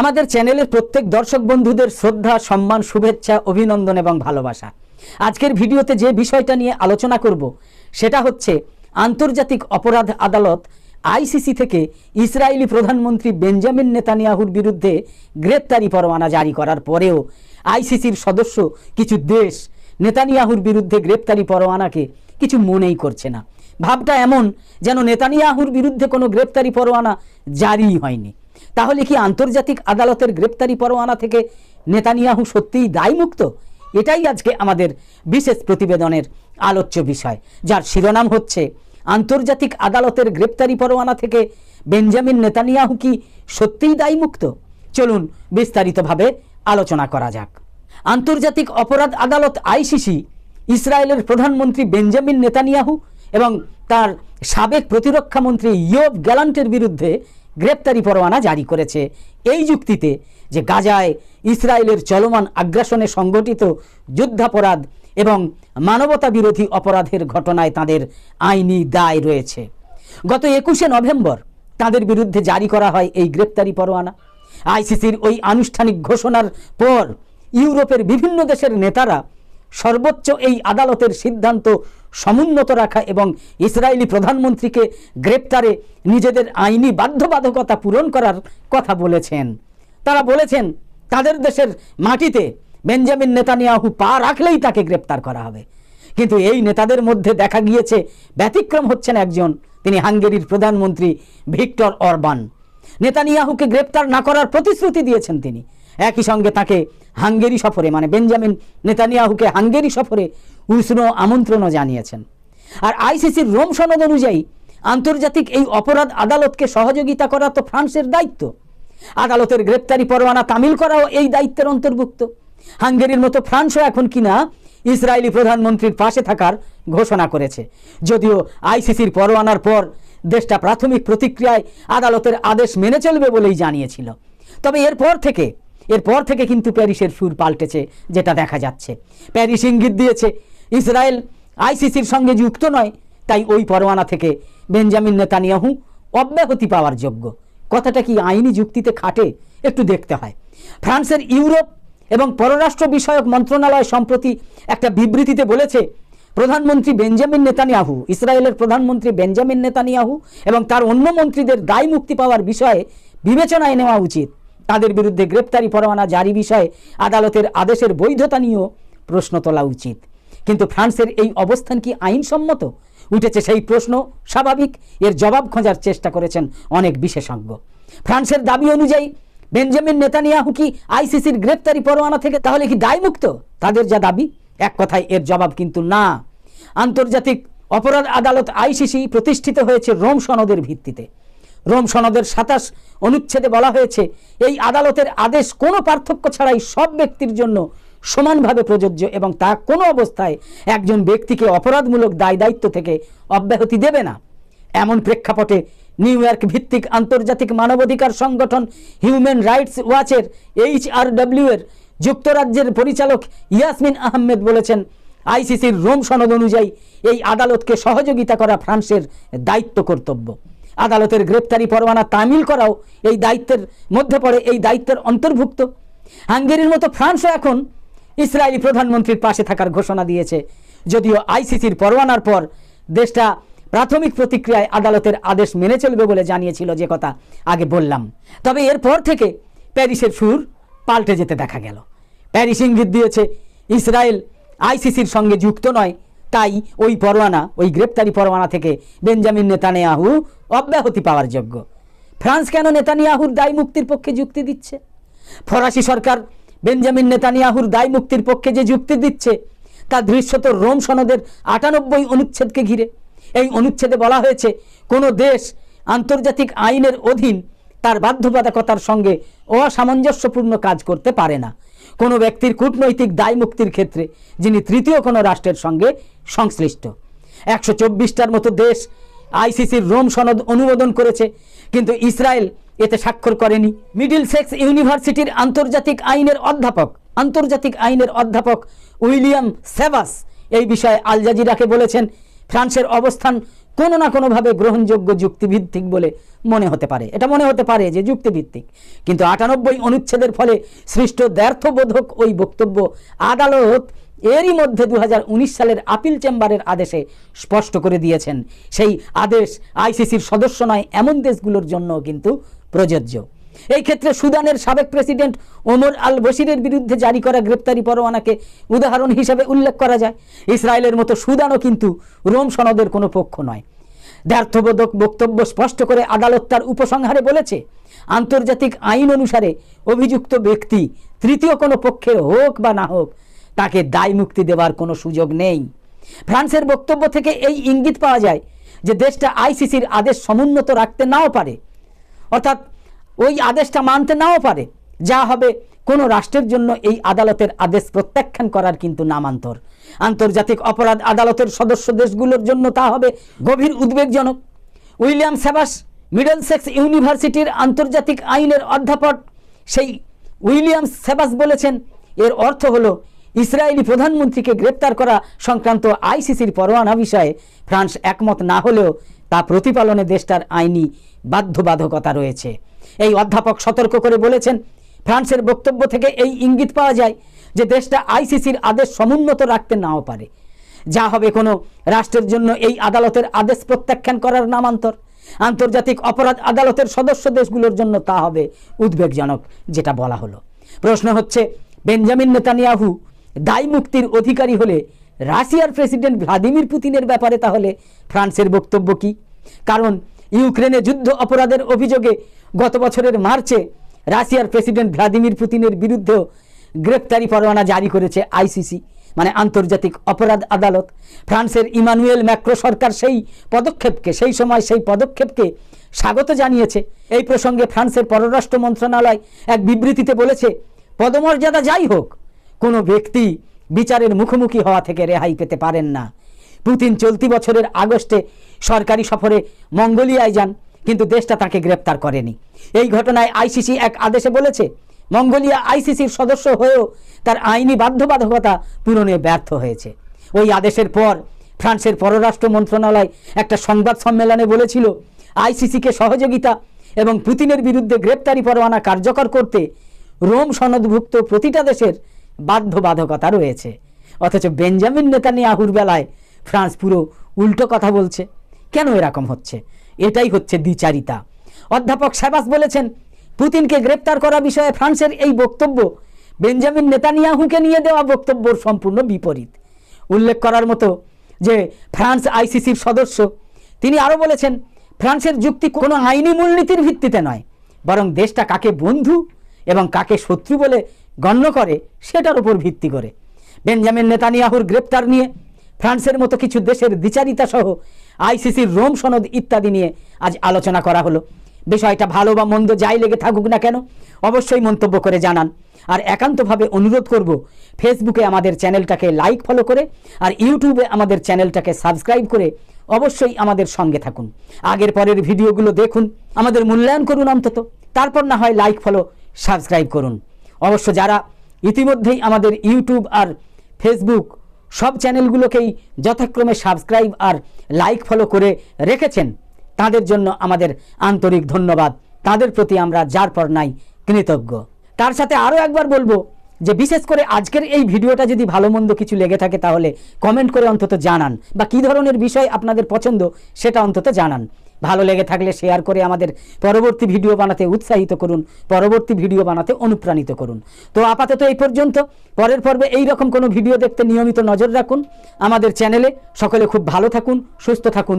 আমাদের চ্যানেলের প্রত্যেক দর্শক বন্ধুদের শ্রদ্ধা, সম্মান, শুভেচ্ছা, অভিনন্দন এবং ভালোবাসা। আজকের ভিডিওতে যে বিষয়টা নিয়ে আলোচনা করব, সেটা হচ্ছে আন্তর্জাতিক অপরাধ আদালত আইসিসি থেকে ইসরায়েলি প্রধানমন্ত্রী বেঞ্জামিন নেতানিয়াহুর বিরুদ্ধে গ্রেপ্তারি পরোয়ানা জারি করার পরেও আইসিসির সদস্য কিছু দেশ নেতানিয়াহুর বিরুদ্ধে গ্রেপ্তারি পরোয়ানাকে কিছু মনেই করছে না। ভাবটা এমন যেন নেতানিয়াহুর বিরুদ্ধে কোনো গ্রেপ্তারি পরোয়ানা জারিই হয়নি। তাহলে কি আন্তর্জাতিক আদালতের গ্রেপ্তারি পরোয়ানা থেকে নেতানিয়াহু সত্যিই দায়মুক্ত? এটাই আজকে আমাদের বিশেষ প্রতিবেদনের আলোচ্য বিষয়, যার শিরোনাম হচ্ছে, আন্তর্জাতিক আদালতের গ্রেপ্তারি পরোয়ানা থেকে বেঞ্জামিন নেতানিয়াহু কি সত্যিই দায়মুক্ত? চলুন বিস্তারিতভাবে আলোচনা করা যাক। আন্তর্জাতিক অপরাধ আদালত আইসিসি ইসরায়েলের প্রধানমন্ত্রী বেঞ্জামিন নেতানিয়াহু এবং তার সাবেক প্রতিরক্ষা মন্ত্রী ইয়োব গ্যালান্টের বিরুদ্ধে গ্রেপ্তারি পরোয়ানা জারি করেছে। এই যুক্তিতে যে গাজায় ইসরায়েলের চলমান আগ্রাসনে সংগঠিত যুদ্ধাপরাধ এবং মানবতা বিরোধী অপরাধের ঘটনায় তাদের আইনি দায় রয়েছে। গত একুশে নভেম্বর তাদের বিরুদ্ধে জারি করা হয় এই গ্রেপ্তারি পরোয়ানা। আইসিসির ওই আনুষ্ঠানিক ঘোষণার পর ইউরোপের বিভিন্ন দেশের নেতারা সর্বোচ্চ এই আদালতের সিদ্ধান্ত সমুন্নত রাখা এবং ইসরায়েলি প্রধানমন্ত্রীকে গ্রেপ্তারে নিজেদের আইনি বাধ্যবাধকতা পূরণ করার কথা বলেছেন। তারা বলেছেন, তাদের দেশের মাটিতে বেঞ্জামিন নেতানিয়াহু পা রাখলেই তাকে গ্রেপ্তার করা হবে। কিন্তু এই নেতাদের মধ্যে দেখা গিয়েছে, ব্যতিক্রম হচ্ছেন একজন, তিনি হাঙ্গেরির প্রধানমন্ত্রী ভিক্টর অরবান। নেতানিয়াহুকে গ্রেপ্তার না করার প্রতিশ্রুতি দিয়েছেন তিনি। একই সঙ্গে তাকে হাঙ্গেরি সফরে মানে বেঞ্জামিন নেতানিয়াহুকে হাঙ্গেরি সফরে উষ্ণ আমন্ত্রণও জানিয়েছেন। আর আইসিসির রোম সনদ অনুযায়ী আন্তর্জাতিক এই অপরাধ আদালতকে সহযোগিতা করা তো ফ্রান্সের দায়িত্ব। আদালতের গ্রেপ্তারি পরোয়ানা তামিল করাও এই দায়িত্বের অন্তর্ভুক্ত। হাঙ্গেরির মতো ফ্রান্সও এখন কিনা ইসরায়েলি প্রধানমন্ত্রীর পাশে থাকার ঘোষণা করেছে। যদিও আইসিসির পরোয়ানার পর দেশটা প্রাথমিক প্রতিক্রিয়ায় আদালতের আদেশ মেনে চলবে বলেই জানিয়েছিল। তবে এরপর থেকে এরপর থেকে কিন্তু প্যারিসের সুর পাল্টেছে, যেটা দেখা যাচ্ছে। প্যারিস ইঙ্গিত দিয়েছে, ইসরায়েল আইসিসির সঙ্গে যুক্ত নয়, তাই ওই পরোয়ানা থেকে বেঞ্জামিন নেতানিয়াহু অব্যাহতি পাওয়ার যোগ্য। কথাটা কি আইনি যুক্তিতে খাটে? একটু দেখতে হয়। ফ্রান্সের ইউরোপ এবং পররাষ্ট্র বিষয়ক মন্ত্রণালয় সম্প্রতি একটা বিবৃতিতে বলেছে, প্রধানমন্ত্রী বেঞ্জামিন নেতানিয়াহু, ইসরায়েলের প্রধানমন্ত্রী বেঞ্জামিন নেতানিয়াহু এবং তার অন্য মন্ত্রীদের দায় মুক্তি পাওয়ার বিষয়ে বিবেচনায় নেওয়া উচিত। তাদের বিরুদ্ধে গ্রেপ্তারি পরোয়ানা জারি বিষয়ে আদালতের আদেশের বৈধতা নিয়েও প্রশ্ন তোলা উচিত। কিন্তু ফ্রান্সের এই অবস্থান কি আইনসম্মত? উঠেছে সেই প্রশ্ন, স্বাভাবিক, এর জবাব খোঁজার চেষ্টা করেছেন অনেক বিশেষজ্ঞ। ফ্রান্সের দাবি অনুযায়ী, বেঞ্জামিন নেতানিয়াহু কি আইসিসির গ্রেপ্তারি পরোয়ানা থেকে তাহলে কি দায়মুক্ত? তাদের যা দাবি, এক কথায় এর জবাব কিন্তু না। আন্তর্জাতিক অপরাধ আদালত আইসিসি প্রতিষ্ঠিত হয়েছে রোম সনদের ভিত্তিতে। রোম সনদের সাতাশ অনুচ্ছেদে বলা হয়েছে, এই আদালতের আদেশ কোনো পার্থক্য ছাড়াই সব ব্যক্তির জন্য সমানভাবে প্রযোজ্য এবং তা কোনো অবস্থায় একজন ব্যক্তিকে অপরাধমূলক দায় দায়িত্ব থেকে অব্যাহতি দেবে না। এমন প্রেক্ষাপটে নিউ ইয়র্ক ভিত্তিক আন্তর্জাতিক মানবাধিকার সংগঠন হিউম্যান রাইটস ওয়াচের এইচআরডব্লিউ এর যুক্তরাজ্যের পরিচালক ইয়াসমিন আহমেদ বলেছেন, আইসিসির রোম সনদ অনুযায়ী এই আদালতকে সহযোগিতা করা ফ্রান্সের দায়িত্ব কর্তব্য। আদালতের গ্রেপ্তারি পরোয়ানা তামিল করাও এই দায়িত্বের মধ্যে পড়ে, এই দায়িত্বের অন্তর্ভুক্ত। হাঙ্গেরির মতো ফ্রান্সও এখন ইসরায়েলি প্রধানমন্ত্রীর পাশে থাকার ঘোষণা দিয়েছে। যদিও আইসিসির পরোয়ানার পর দেশটা প্রাথমিক প্রতিক্রিয়ায় আদালতের আদেশ মেনে চলবে বলে জানিয়েছিল যে কথা আগে বললাম। তবে এরপর থেকে প্যারিসের সুর পাল্টে যেতে দেখা গেল। প্যারিস ইঙ্গিত দিয়েছে, ইসরায়েল আইসিসির সঙ্গে যুক্ত নয়, তাই ওই পরোয়ানা, ওই গ্রেপ্তারি পরোয়ানা থেকে বেঞ্জামিন নেতানিয়াহু অব্যাহতি পাওয়ার যোগ্য। ফ্রান্স কেন নেতানিয়াহুর দায় মুক্তির পক্ষে যুক্তি দিচ্ছে? ফরাসি সরকার বেঞ্জামিন নেতানিয়াহুর দায় মুক্তির পক্ষে যে যুক্তি দিচ্ছে, তা দৃশ্যত রোম সনদের আটানব্বই অনুচ্ছেদকে ঘিরে। এই অনুচ্ছেদে বলা হয়েছে, কোনো দেশ আন্তর্জাতিক আইনের অধীন তার বাধ্যবাধকতার সঙ্গে অসামঞ্জস্যপূর্ণ কাজ করতে পারে না। কোনো ব্যক্তির কূটনৈতিক দায় মুক্তির ক্ষেত্রে, যিনি তৃতীয় কোনো রাষ্ট্রের সঙ্গে সংশ্লিষ্ট। একশো চব্বিশটার মতো দেশ আইসিসির রোম সনদ অনুমোদন করেছে, কিন্তু ইসরায়েল এতে স্বাক্ষর করেনি। মিডিল সেক্স ইউনিভার্সিটির আন্তর্জাতিক আইনের অধ্যাপক, আন্তর্জাতিক আইনের অধ্যাপক উইলিয়াম সেভাস এই বিষয়ে আল জাজিরাকে বলেছেন, ফ্রান্সের অবস্থান কোনো না কোনোভাবে গ্রহণযোগ্য যুক্তিভিত্তিক বলে মনে হতে পারে। এটা মনে হতে পারে যে যুক্তিভিত্তিক, কিন্তু আটানব্বই অনুচ্ছেদের ফলে সৃষ্ট দ্ব্যর্থবোধক ওই বক্তব্য আদালত এরই মধ্যে দু হাজার উনিশ সালের আপিল চেম্বারের আদেশে স্পষ্ট করে দিয়েছেন। সেই আদেশ আইসিসির সদস্য নয়, এমন দেশগুলোর জন্য কিন্তু প্রযোজ্য। এই ক্ষেত্রে সুদানের সাবেক প্রেসিডেন্ট ওমর আল বশিরের বিরুদ্ধে জারি করা গ্রেপ্তারি পরোয়ানাকে উদাহরণ হিসেবে উল্লেখ করা যায়। ইসরায়েলের মতো সুদানও কিন্তু রোম সনদের কোনো পক্ষ নয়। দ্ব্যর্থবোধক বক্তব্য স্পষ্ট করে আদালত তার উপসংহারে বলেছে, আন্তর্জাতিক আইন অনুসারে অভিযুক্ত ব্যক্তি তৃতীয় কোনো পক্ষের হোক বা না হোক তাকে দায় মুক্তি দেওয়ার কোনো সুযোগ নেই। ফ্রান্সের বক্তব্য থেকে এই ইঙ্গিত পাওয়া যায় যে দেশটা আইসিসির আদেশ সমুন্নত রাখতে নাও পারে। অর্থাৎ ওই আদেশটা মানতে নাও পারে। যা হবে কোনো রাষ্ট্রের জন্য এই আদালতের আদেশ প্রত্যাখ্যান করার কিন্তু নামান্তর আন্তর্জাতিক অপরাধ আদালতের সদস্য দেশগুলোর জন্য তা হবে গভীর উদ্বেগজনক। উইলিয়াম সেবাস, মিডলসেক্স ইউনিভার্সিটির আন্তর্জাতিক আইনের অধ্যাপক, সেই উইলিয়াম সেবাস বলেছেন, এর অর্থ হলো ইসরায়েলি প্রধানমন্ত্রীকে গ্রেপ্তার করা সংক্রান্ত আইসিসির পরোয়ানা বিষয়ে ফ্রান্স একমত না হলেও তা প্রতিপালনে দেশটার আইনি বাধ্যবাধকতা রয়েছে। এই অধ্যাপক সতর্ক করে বলেছেন, ফ্রান্সের বক্তব্য থেকে এই ইঙ্গিত পাওয়া যায় যে দেশটা আইসিসির আদেশ সমুন্নত রাখতে নাও পারে। যা হবে কোনো রাষ্ট্রের জন্য এই আদালতের আদেশ প্রত্যাখ্যান করার নামান্তর। আন্তর্জাতিক অপরাধ আদালতের সদস্য দেশগুলোর জন্য তা হবে উদ্বেগজনক, যেটা বলা হলো। প্রশ্ন হচ্ছে, বেঞ্জামিন নেতানিয়াহু দায় মুক্তির অধিকারী হলে রাশিয়ার প্রেসিডেন্ট ভ্লাদিমির পুতিনের ব্যাপারে তাহলে ফ্রান্সের বক্তব্য কি? কারণ ইউক্রেনে যুদ্ধ অপরাধের অভিযোগে গত বছরের মার্চে রাশিয়ার প্রেসিডেন্ট ভ্লাদিমির পুতিনের বিরুদ্ধেও গ্রেপ্তারি পরোয়ানা জারি করেছে আইসিসি মানে আন্তর্জাতিক অপরাধ আদালত। ফ্রান্সের ইমানুয়েল ম্যাক্রো সরকার সেই পদক্ষেপকে, সেই সময় সেই পদক্ষেপকে স্বাগত জানিয়েছে। এই প্রসঙ্গে ফ্রান্সের পররাষ্ট্র মন্ত্রণালয় এক বিবৃতিতে বলেছে, পদমর্যাদা যাই হোক কোনো ব্যক্তি বিচারের মুখোমুখি হওয়া থেকে রেহাই পেতে পারেন না। পুতিন চলতি বছরের আগস্টে সরকারি সফরে মঙ্গোলিয়ায় যান, কিন্তু দেশটা তাকে গ্রেপ্তার করেনি। এই ঘটনায় আইসিসি এক আদেশে বলেছে, মঙ্গোলিয়া আইসিসির সদস্য হয়েও তার আইনি বাধ্যবাধকতা পূরণে ব্যর্থ হয়েছে। ওই আদেশের পর ফ্রান্সের পররাষ্ট্র মন্ত্রণালয় একটা সংবাদ সম্মেলনে বলেছিল, আইসিসিকে সহযোগিতা এবং পুতিনের বিরুদ্ধে গ্রেপ্তারি পরোয়ানা কার্যকর করতে রোম সনদভুক্ত প্রতিটা দেশের বাধ্যবাধকতা রয়েছে। অথচ বেঞ্জামিন নেতানিয়াহুর বেলায় ফ্রান্স পুরো উল্টো কথা বলছে। কেন এরকম হচ্ছে? এটাই হচ্ছে দ্বিচারিতা। অধ্যাপক সাবাস বলেছেন, পুতিনকে গ্রেপ্তার করা বিষয়ে ফ্রান্সের এই বক্তব্য বেঞ্জামিন নেতানিয়াহুকে নিয়ে দেওয়া বক্তব্যর সম্পূর্ণ বিপরীত। উল্লেখ করার মতো যে ফ্রান্স আইসিসির সদস্য, তিনি আরও বলেছেন, ফ্রান্সের যুক্তি কোনো আইনি মূলনীতির ভিত্তিতে নয়, বরং দেশটা কাকে বন্ধু এবং কাকে শত্রু বলে গণ্য করে, সেটার উপর ভিত্তি করে। বেঞ্জামিন নেতানিয়াহুর গ্রেপ্তার নিয়ে, ফ্রান্সের মতো কিছু দেশের দ্বিচারিতা সহ আইসিসির রোম সনদ ইত্যাদি নিয়ে আজ আলোচনা করা হলো। বিষয়টা ভালো বা মন্দ যাই লেগে থাকুক না কেন, অবশ্যই মন্তব্য করে জানান। আর একান্তভাবে অনুরোধ করব, ফেসবুকে আমাদের চ্যানেলটাকে লাইক ফলো করে, আর ইউটিউবে আমাদের চ্যানেলটাকে সাবস্ক্রাইব করে অবশ্যই আমাদের সঙ্গে থাকুন। আগের পরের ভিডিওগুলো দেখুন, আমাদের মূল্যায়ন করুন অন্তত। তারপর না হয় লাইক ফলো সাবস্ক্রাইব করুন। অবশ্য যারা ইতিমধ্যেই আমাদের ইউটিউব আর ফেসবুক সব চ্যানেলগুলোকেই যথাক্রমে সাবস্ক্রাইব আর লাইক ফলো করে রেখেছেন, তাদের জন্য আমাদের আন্তরিক ধন্যবাদ। তাদের প্রতি আমরা যার পর নাই কৃতজ্ঞ। তার সাথে আরও একবার বলব যে বিশেষ করে আজকের এই ভিডিওটা যদি ভালো মন্দ কিছু লেগে থাকে তাহলে কমেন্ট করে অন্তত জানান বা কী ধরনের বিষয় আপনাদের পছন্দ সেটা অন্তত জানান। ভালো লেগে থাকলে শেয়ার করে আমাদের পরবর্তী ভিডিও বানাতে উৎসাহিত করুন, পরবর্তী ভিডিও বানাতে অনুপ্রাণিত করুন। তো আপাতত এই পর্যন্ত, পরের পর্বে এই রকম কোনো ভিডিও দেখতে নিয়মিত নজর রাখুন। আমাদের চ্যানেলে সকলে খুব ভালো থাকুন, সুস্থ থাকুন।